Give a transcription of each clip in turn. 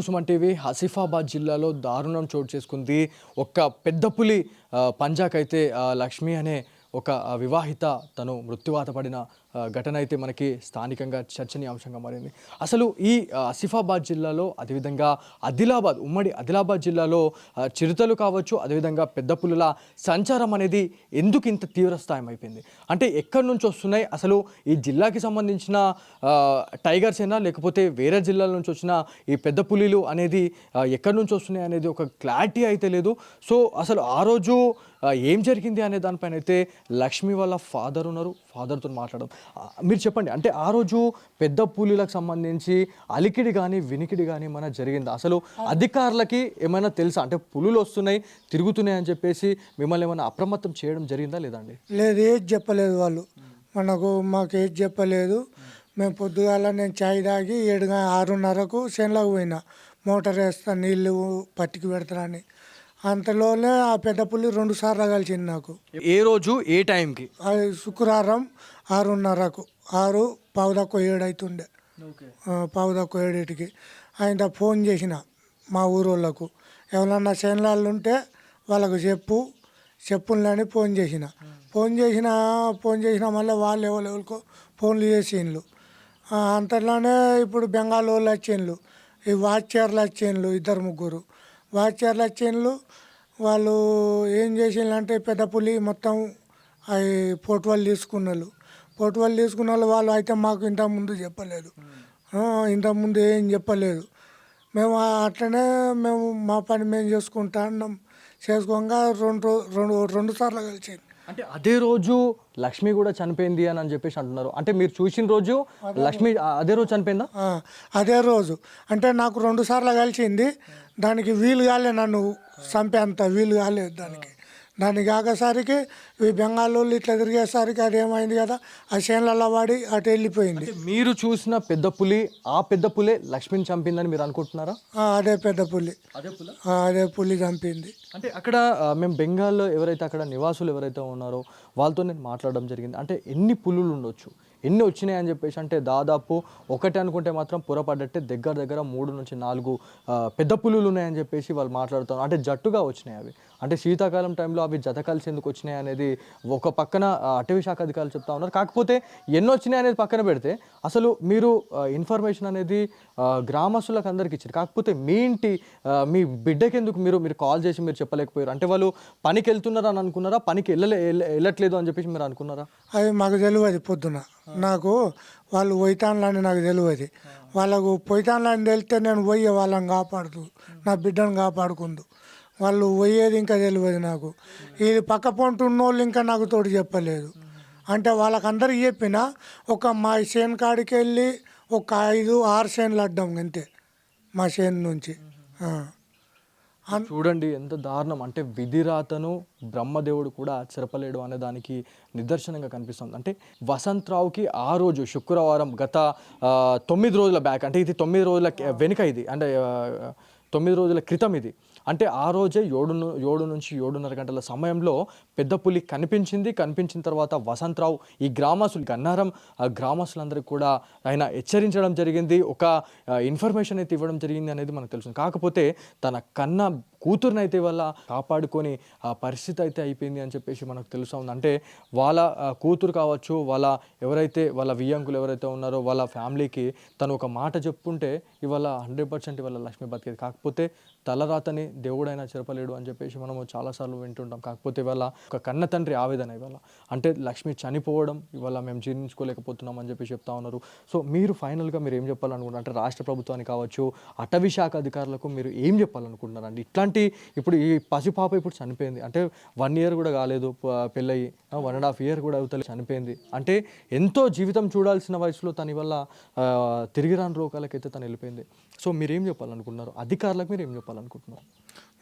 నమస్తే సుమన్ టీవీ హసీఫాబాద్ జిల్లాలో దారుణం చోటు చేసుకుంది. ఒక పెద్ద పులి పంజాకైతే లక్ష్మి అనే ఒక వివాహిత తను మృత్యువాత పడిన ఘటన అయితే మనకి స్థానికంగా చర్చనీయాంశంగా మారింది. అసలు ఈ ఆసిఫాబాద్ జిల్లాలో అదేవిధంగా ఆదిలాబాద్ ఉమ్మడి ఆదిలాబాద్ జిల్లాలో చిరుతలు కావచ్చు అదేవిధంగా పెద్ద పులుల సంచారం అనేది ఎందుకు ఇంత తీవ్రస్థాయం అయిపోయింది? అంటే ఎక్కడి నుంచి వస్తున్నాయి? అసలు ఈ జిల్లాకి సంబంధించిన టైగర్స్ అయినా లేకపోతే వేరే జిల్లాల నుంచి వచ్చిన ఈ పెద్ద పులిలు అనేది ఎక్కడి నుంచి వస్తున్నాయి అనేది ఒక క్లారిటీ అయితే లేదు. సో అసలు ఆ రోజు ఏం జరిగింది అనే దానిపైన అయితే లక్ష్మి వాళ్ళ ఫాదర్ ఉన్నారు. ఫాదర్తో మాట్లాడడం. మీరు చెప్పండి అంటే ఆ రోజు పెద్ద పులిలకు సంబంధించి అలికిడి కానీ వినికిడి కానీ ఏమైనా జరిగిందా? అసలు అధికారులకి ఏమైనా తెలుసా? అంటే పులులు వస్తున్నాయి తిరుగుతున్నాయి అని చెప్పేసి మిమ్మల్ని ఏమైనా అప్రమత్తం చేయడం జరిగిందా లేదండి? లేదు ఏది చెప్పలేదు వాళ్ళు. మనకు మాకు ఏది చెప్పలేదు. మేము పొద్దుగాల నేను చాయ్ తాగి ఏడు ఆరున్నరకు చేనులోకి పోయినా. మోటార్ వేస్తా నీళ్ళు పట్టికి పెడతానని అంతలోనే ఆ పెద్ద పుల్లి రెండు సార్లు కలిసింది నాకు. ఏ రోజు? ఏ టైంకి? అది శుక్రవారం ఆరున్నరకు. ఆరు పావుదక్కు ఏడు అవుతుండే ఆ, పావుదక్కు ఏడింటికి. ఆయన ఫోన్ చేసిన మా ఊరోళ్ళకు. ఎవరన్నా చేనులాళ్ళు ఉంటే వాళ్ళకు చెప్పు చెప్పులని ఫోన్ చేసిన. ఫోన్ చేసిన ఫోన్ చేసిన మళ్ళీ వాళ్ళు ఎవరెవరికో ఫోన్లు చేసిండ్లు. అంతలోనే ఇప్పుడు బెంగాల్ వాళ్ళు వచ్చిండ్లు ఈ వాచర్లు వచ్చిండ్లు ఇద్దరు ముగ్గురు. వాచర్లు వచ్చిండ్లు వాళ్ళు ఏం చేసిండ్రు అంటే పెద్ద పులి మొత్తం అవి ఫోటోలు తీసుకున్నారు ఫోటోలు తీసుకున్న వాళ్ళు వాళ్ళు అయితే మాకు ఇంతకుముందు చెప్పలేదు. ఇంతకుముందు ఏం చెప్పలేదు. మేము అట్లనే మేము మా పని మేము చేసుకుంటా అన్నాం చేసుకోగా రెండు రెండు రెండు సార్లు కలిసింది. అంటే అదే రోజు లక్ష్మి కూడా చనిపోయింది అని అని చెప్పేసి అంటున్నారు. అంటే మీరు చూసిన రోజు లక్ష్మి అదే రోజు చనిపోయిందా? అదే రోజు. అంటే నాకు రెండు సార్లు కలిసింది. దానికి వీలు కాలే నన్ను చంపేంత వీలు కాలేదు దానికి. దానికి కాకసరికి ఈ బెంగాల్ ఇట్లా తిరిగేసరికి అది ఏమైంది కదా ఆ చేనులలో పడి అటు వెళ్ళిపోయింది. మీరు చూసిన పెద్ద పులి ఆ పెద్ద పులే లక్ష్మిని చంపిందని మీరు అనుకుంటున్నారా? అదే పెద్ద పులి. అదే పుల? చంపింది. అంటే అక్కడ మేము బెంగాల్లో ఎవరైతే అక్కడ నివాసులు ఎవరైతే ఉన్నారో వాళ్ళతో నేను మాట్లాడడం జరిగింది. అంటే ఎన్ని పులులు ఉండొచ్చు? ఎన్ని వచ్చినాయి అని చెప్పేసి అంటే దాదాపు ఒకటి అనుకుంటే మాత్రం పొరపడ్డట్టే దగ్గర దగ్గర మూడు నుంచి నాలుగు పెద్ద పులులు ఉన్నాయని చెప్పేసి వాళ్ళు మాట్లాడుతారు అంటే జట్టుగా వచ్చినాయి అవి. అంటే శీతాకాలం టైంలో అవి జత కలిసి ఎందుకు వచ్చినాయి అనేది ఒక పక్కన అటవీ శాఖ అధికారులు చెప్తా ఉన్నారు. కాకపోతే ఎన్ని వచ్చినాయి అనేది పక్కన పెడితే అసలు మీరు ఇన్ఫర్మేషన్ అనేది గ్రామస్తులకు అందరికి ఇచ్చారు. కాకపోతే మీ ఇంటి మీ బిడ్డకి ఎందుకు మీరు మీరు కాల్ చేసి మీరు చెప్పలేకపోయారు? అంటే వాళ్ళు పనికి వెళ్తున్నారా అని అనుకున్నారా? పనికి వెళ్ళలే వెళ్ళట్లేదు అని చెప్పేసి మీరు అనుకున్నారా? అది మాకు తెలియదు పొద్దున. నాకు వాళ్ళు పోయితాన్లని నాకు తెలియదు. వాళ్ళకు పోయితాన్లని తెలిస్తే నేను పోయి వాళ్ళని కాపాడుతూ నా బిడ్డను కాపాడుకుందు. వాళ్ళు పోయేది ఇంకా తెలియదు నాకు. ఇది పక్క పొంట ఉన్నోళ్ళు ఇంకా నాకు తోడు చెప్పలేదు. అంటే వాళ్ళకందరికి చెప్పిన ఒక మా చేను కాడికి వెళ్ళి ఒక ఐదు ఆరు చేనులు అడ్డాం అంతే. మా చేను నుంచి. చూడండి ఎంత దారుణం. అంటే విధిరాతను బ్రహ్మదేవుడు కూడా చెరపలేడు అనే దానికి నిదర్శనంగా కనిపిస్తుంది. అంటే వసంతరావుకి ఆ రోజు శుక్రవారం గత తొమ్మిది రోజుల బ్యాక్ అంటే ఇది తొమ్మిది రోజుల వెనుక ఇది. అంటే తొమ్మిది రోజుల క్రితం ఇది. అంటే ఆ రోజే ఏడు ఏడు నుంచి ఏడున్నర గంటల సమయంలో పెద్ద పులి కనిపించింది. కనిపించిన తర్వాత వసంతరావు ఈ గ్రామస్తులు గన్నారం ఆ గ్రామస్తులందరికీ కూడా ఆయన హెచ్చరించడం జరిగింది. ఒక ఇన్ఫర్మేషన్ అయితే ఇవ్వడం జరిగింది అనేది మనకు తెలుసు. కాకపోతే తన కన్న కూతురుని అయితే వాళ్ళ కాపాడుకొని ఆ పరిస్థితి అయితే అయిపోయింది అని చెప్పేసి మనకు తెలుసా ఉంది. అంటే వాళ్ళ కూతురు కావచ్చు వాళ్ళ ఎవరైతే వాళ్ళ వియ్యంకులు ఎవరైతే ఉన్నారో వాళ్ళ ఫ్యామిలీకి తను ఒక మాట చెప్పుంటే ఇవాళ హండ్రెడ్ పర్సెంట్ ఇవాళ లక్ష్మి బతికేది. కాకపోతే తలరాతని దేవుడైనా చెరపలేడు అని చెప్పేసి మనము చాలాసార్లు వింటుంటాం. కాకపోతే ఇవాళ ఒక కన్న తండ్రి ఆవేదన ఇవాళ అంటే లక్ష్మి చనిపోవడం ఇవాళ మేము జీర్ణించుకోలేకపోతున్నాం అని చెప్పి చెప్తా ఉన్నారు. సో మీరు ఫైనల్గా మీరు ఏం చెప్పాలనుకుంటున్నారు? అంటే రాష్ట్ర ప్రభుత్వానికి కావచ్చు అటవీ శాఖ అధికారులకు మీరు ఏం చెప్పాలనుకుంటున్నారండి ఇట్లాంటి ఇప్పుడు ఈ పసిపాప ఇప్పుడు చనిపోయింది. అంటే వన్ ఇయర్ కూడా కాలేదు పెళ్ళయి వన్ అండ్ హాఫ్ ఇయర్ కూడా అవుతుంది చనిపోయింది. అంటే ఎంతో జీవితం చూడాల్సిన వయసులో తన వల్ల తిరిగి రాని రోగాలకైతే తను వెళ్ళిపోయింది. సో మీరేం చెప్పాలనుకుంటున్నారు? అధికారులకు మీరు ఏం చెప్పాలనుకుంటున్నారు?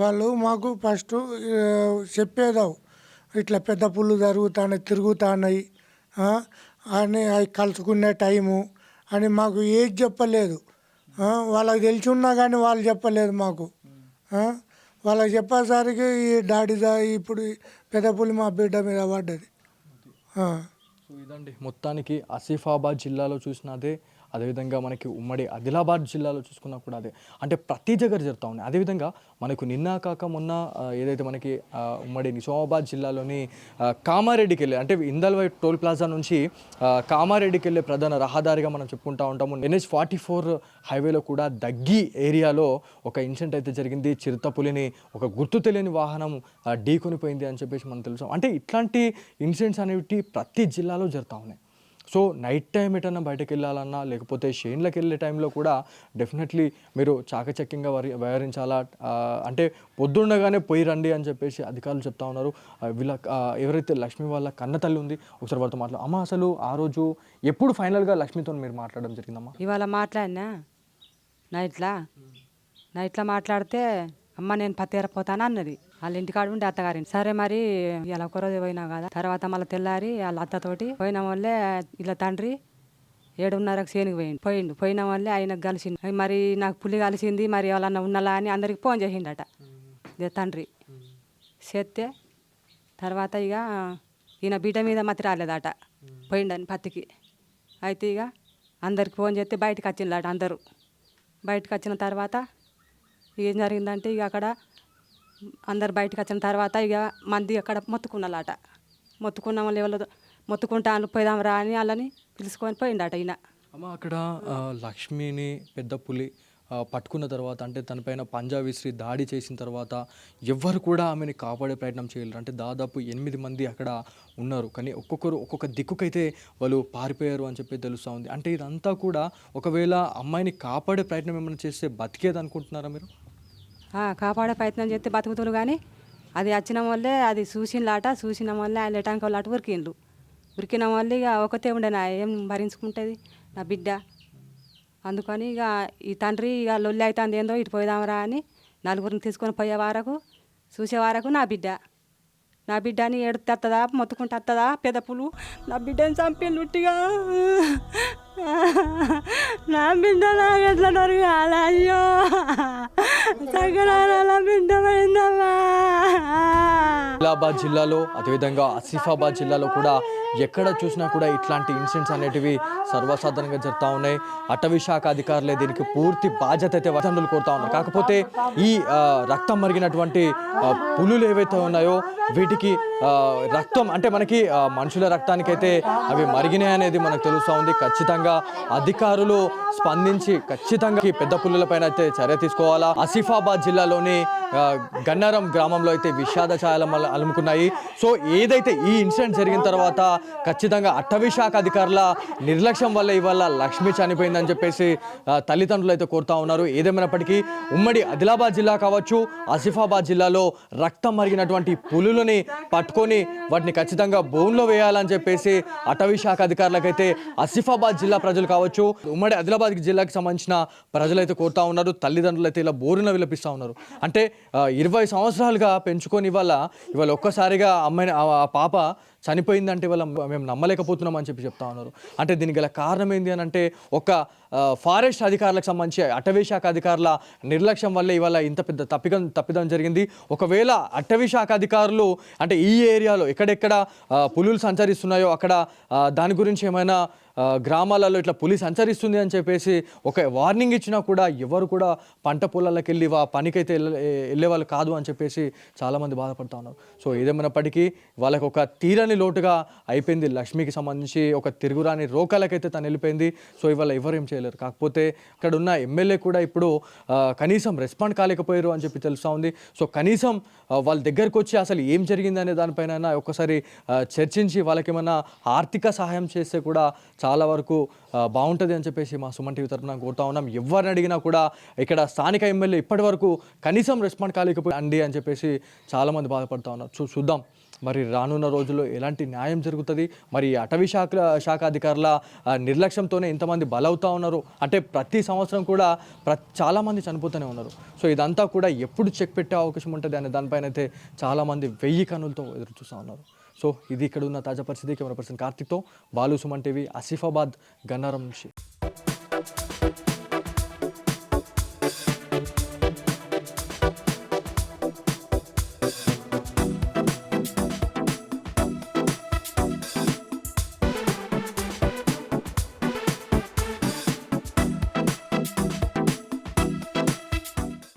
వాళ్ళు మాకు ఫస్ట్ చెప్పేదావు. ఇట్లా పెద్ద పుల్లు జరుగుతున్నాయి తిరుగుతున్నాయి అని అవి కలుసుకునే టైము అని మాకు ఏది చెప్పలేదు. వాళ్ళకి తెలిసి ఉన్నా కానీ వాళ్ళు చెప్పలేదు మాకు. వాళ్ళకి చెప్పేసరికి ఈ డాడీ దా ఇప్పుడు ఈ పెద్ద పులి మా బిడ్డ మీద పడ్డది. ఇదండి మొత్తానికి ఆసిఫాబాద్ జిల్లాలో చూసినదే అదేవిధంగా మనకి ఉమ్మడి ఆదిలాబాద్ జిల్లాలో చూసుకున్నా కూడా అదే. అంటే ప్రతి దగ్గర జరుగుతూ ఉన్నాయి. అదేవిధంగా మనకు నిన్న కాక మొన్న ఏదైతే మనకి ఉమ్మడి నిజామాబాద్ జిల్లాలోని కామారెడ్డికి వెళ్ళే అంటే ఇందల్వై టోల్ ప్లాజా నుంచి కామారెడ్డికి వెళ్ళే ప్రధాన రహదారిగా మనం చెప్పుకుంటా ఉంటాము. ఎన్హెచ్ ఫార్టీ ఫోర్ హైవేలో కూడా దగ్గి ఏరియాలో ఒక ఇన్సిడెంట్ అయితే జరిగింది. చిరుతపులిని ఒక గుర్తు తెలియని వాహనం ఢీకొనిపోయింది అని చెప్పేసి మనం తెలుసాం. అంటే ఇట్లాంటి ఇన్సిడెంట్స్ అనేవి ప్రతి జిల్లాలో జరుగుతూ ఉన్నాయి. సో నైట్ టైం ఎటన్నా బయటకు వెళ్ళాలన్నా లేకపోతే షేన్లకు వెళ్ళే టైంలో కూడా డెఫినెట్లీ మీరు చాకచక్యంగా వరి వ్యవహరించాలా? అంటే పొద్దుండగానే పోయి రండి అని చెప్పేసి అధికారులు చెప్తా ఉన్నారు. వీళ్ళ ఎవరైతే లక్ష్మి వాళ్ళ కన్న తల్లి ఉంది ఒకసారి వాళ్ళతో మాట్లాడు అమ్మ అసలు ఆ రోజు ఎప్పుడు ఫైనల్గా లక్ష్మితో మీరు మాట్లాడడం జరిగిందమ్మా? ఇవాళ మాట్లాడినా? నైట్లా? నైట్లో మాట్లాడితే అమ్మ నేను పత్తేరపోతాను అన్నది. వాళ్ళ ఇంటికాడ ఉండి అత్తగారిని సరే మరి ఇలా ఒకరోజు పోయినా కదా. తర్వాత మళ్ళీ తెల్లారి వాళ్ళ అత్తతోటి పోయిన వల్లే ఇలా తండ్రి ఏడున్నరకు చేనికి పోయిండు. పోయిండు. పోయిన వల్లే ఆయనకు కలిసింది మరి నాకు పులి కలిసింది మరి ఎవరన్నా ఉన్నలా అని అందరికి ఫోన్ చేసిండట. ఇదే తండ్రి. చేస్తే తర్వాత ఇక ఈయన బిడ్డ మీద మతి రాలేదట పోయిండని పత్తికి. అయితే ఇక అందరికి ఫోన్ చేస్తే బయటకు వచ్చిండట అందరూ. బయటకు వచ్చిన తర్వాత ఏం జరిగిందంటే ఇక అక్కడ అందరు బయటకు వచ్చిన తర్వాత ఇక మంది అక్కడ మొత్తుకున్నాలట మొత్తుకున్నాం వాళ్ళు ఎవరు మొత్తుకుంటాను పోయిదాం రా అని వాళ్ళని పిలుచుకొని పోయిండట ఈయన. అమ్మ అక్కడ లక్ష్మిని పెద్ద పులి పట్టుకున్న తర్వాత అంటే తనపైన పంజా విసిరి దాడి చేసిన తర్వాత ఎవ్వరు కూడా ఆమెని కాపాడే ప్రయత్నం చేయలేరు. అంటే దాదాపు ఎనిమిది మంది అక్కడ ఉన్నారు. కానీ ఒక్కొక్కరు ఒక్కొక్క దిక్కుకైతే వాళ్ళు పారిపోయారు అని చెప్పి తెలుస్తూ ఉంది. అంటే ఇదంతా కూడా ఒకవేళ అమ్మాయిని కాపాడే ప్రయత్నం ఏమైనా చేస్తే బతికేది అనుకుంటున్నారా మీరు? కాపాడే ప్రయత్నం చేస్తే బతుకుతులు కానీ అది వచ్చిన వల్లే అది చూసింలాట చూసిన వల్లే ఆయన లెటాంక లాట అటు ఉరికిండ్రు. ఉరికిన వల్ల ఇక ఒకతే ఉండేనా ఏం భరించుకుంటుంది నా బిడ్డ? అందుకని ఇక ఈ తండ్రి ఇక లొల్లి అవుతుంది ఏందో ఇటు పోదామరా అని నలుగురిని తీసుకొని పోయే వరకు చూసే వరకు నా బిడ్డ. నా బిడ్డని ఏడుతే వస్తుందా మొత్తుకుంటే వస్తుందా పెదపులు? నా బిడ్డని చంపిండు ఉట్టిగా. నా బిడ్డ నాకు ఎట్లా దొరకాలి అయ్యో. సగరాల బిడ్డ పోయిందమ్మా. ఆదిలాబాద్ జిల్లాలో అదేవిధంగా ఆసిఫాబాద్ జిల్లాలో కూడా ఎక్కడ చూసినా కూడా ఇట్లాంటి ఇన్సిడెంట్స్ అనేటివి సర్వసాధారణంగా జరుగుతూ ఉన్నాయి. అటవీ శాఖ అధికారులే దీనికి పూర్తి బాధ్యత అయితే వసంతులు కోరుతా ఉన్నారు. కాకపోతే ఈ రక్తం మరిగినటువంటి పులులు ఏవైతే ఉన్నాయో వీటికి రక్తం అంటే మనకి మనుషుల రక్తానికైతే అవి మరిగినాయి అనేది మనకు తెలుస్తూ ఉంది. ఖచ్చితంగా అధికారులు స్పందించి ఖచ్చితంగా ఈ పెద్ద పులులపైన అయితే చర్య తీసుకోవాలా? ఆసిఫాబాద్ జిల్లాలోని గన్నారం గ్రామంలో అయితే విషాద ఛాయలు అలుముకున్నాయి. సో ఏదైతే ఈ ఇన్సిడెంట్ జరిగిన తర్వాత ఖచ్చితంగా అటవీ శాఖ అధికారుల నిర్లక్ష్యం వల్ల ఇవాళ లక్ష్మి చనిపోయిందని చెప్పేసి తల్లిదండ్రులు అయితే కోరుతా ఉన్నారు. ఏదేమైనప్పటికీ ఉమ్మడి ఆదిలాబాద్ జిల్లా కావచ్చు ఆసిఫాబాద్ జిల్లాలో రక్తం మరిగినటువంటి పులులని పట్టు పట్టుకొని వాటిని ఖచ్చితంగా బోన్లో వేయాలని చెప్పేసి అటవీ శాఖ అధికారులకైతే ఆసిఫాబాద్ జిల్లా ప్రజలు కావచ్చు ఉమ్మడి ఆదిలాబాద్ జిల్లాకి సంబంధించిన ప్రజలైతే కోరుతా ఉన్నారు తల్లిదండ్రులు అయితే ఇలా బోరున విలపిస్తూ ఉన్నారు. అంటే ఇరవై సంవత్సరాలుగా పెంచుకొని ఇవాళ ఇవాళ ఒక్కసారిగా అమ్మాయిని ఆ పాప చనిపోయిందంటే వాళ్ళ మేము నమ్మలేకపోతున్నాం అని చెప్పి చెప్తా ఉన్నారు. అంటే దీనికి గల కారణం ఏంది అని అంటే ఒక ఫారెస్ట్ అధికారులకు సంబంధించి అటవీ శాఖ అధికారుల నిర్లక్ష్యం వల్ల ఇవాళ ఇంత పెద్ద తప్పిదం తప్పిదం జరిగింది. ఒకవేళ అటవీ శాఖ అధికారులు అంటే ఈ ఏరియాలో ఎక్కడెక్కడ పులులు సంచరిస్తున్నాయో అక్కడ దాని గురించి ఏమైనా గ్రామాలలో ఇట్లా పులి సంచరిస్తుంది అని చెప్పేసి ఒక వార్నింగ్ ఇచ్చినా కూడా ఎవరు కూడా పంట పొలాలకు వెళ్ళి వా పనికైతే వెళ్ళే వాళ్ళు కాదు అని చెప్పేసి చాలామంది బాధపడతా ఉన్నారు. సో ఏదేమైనప్పటికీ వాళ్ళకి ఒక తీరని లోటుగా అయిపోయింది. లక్ష్మికి సంబంధించి ఒక తిరుగురాని రోకాలకైతే తను వెళ్ళిపోయింది. సో ఇవాళ ఎవరు ఏం చేయలేరు. కాకపోతే ఇక్కడ ఉన్న ఎమ్మెల్యే కూడా ఇప్పుడు కనీసం రెస్పాండ్ కాలేకపోయారు అని చెప్పి తెలుస్తూ ఉంది. సో కనీసం వాళ్ళ దగ్గరకు వచ్చి అసలు ఏం జరిగింది అనే దానిపైన ఒక్కసారి చర్చించి వాళ్ళకి ఏమైనా ఆర్థిక సహాయం చేస్తే కూడా చాలా వరకు బాగుంటుంది అని చెప్పేసి మా సుమన్ టీవీ తరఫున కోరుతా ఉన్నాం. ఎవరిని అడిగినా కూడా ఇక్కడ స్థానిక ఎమ్మెల్యే ఇప్పటి వరకు కనీసం రెస్పాండ్ కాలేకపోయింది అని చెప్పేసి చాలామంది బాధపడుతూ ఉన్నారు. చూ చూద్దాం. మరి రానున్న రోజుల్లో ఎలాంటి న్యాయం జరుగుతుంది? మరి అటవీ శాఖ శాఖ అధికారుల నిర్లక్ష్యంతోనే ఇంతమంది బలవుతూ ఉన్నారు. అంటే ప్రతి సంవత్సరం కూడా ప్ర చాలామంది చనిపోతూనే ఉన్నారు. సో ఇదంతా కూడా ఎప్పుడు చెక్ పెట్టే అవకాశం ఉంటుంది అనే దానిపైన అయితే చాలామంది వెయ్యి కనులతో ఎదురు చూస్తూ ఉన్నారు. సో ఇది ఇక్కడ ఉన్న తాజా పరిస్థితి. కెమెరా పర్సన్ కార్తిక్తో బాలు సుమన్ టీవీ ఆసిఫాబాద్ గన్నారం నుంచి.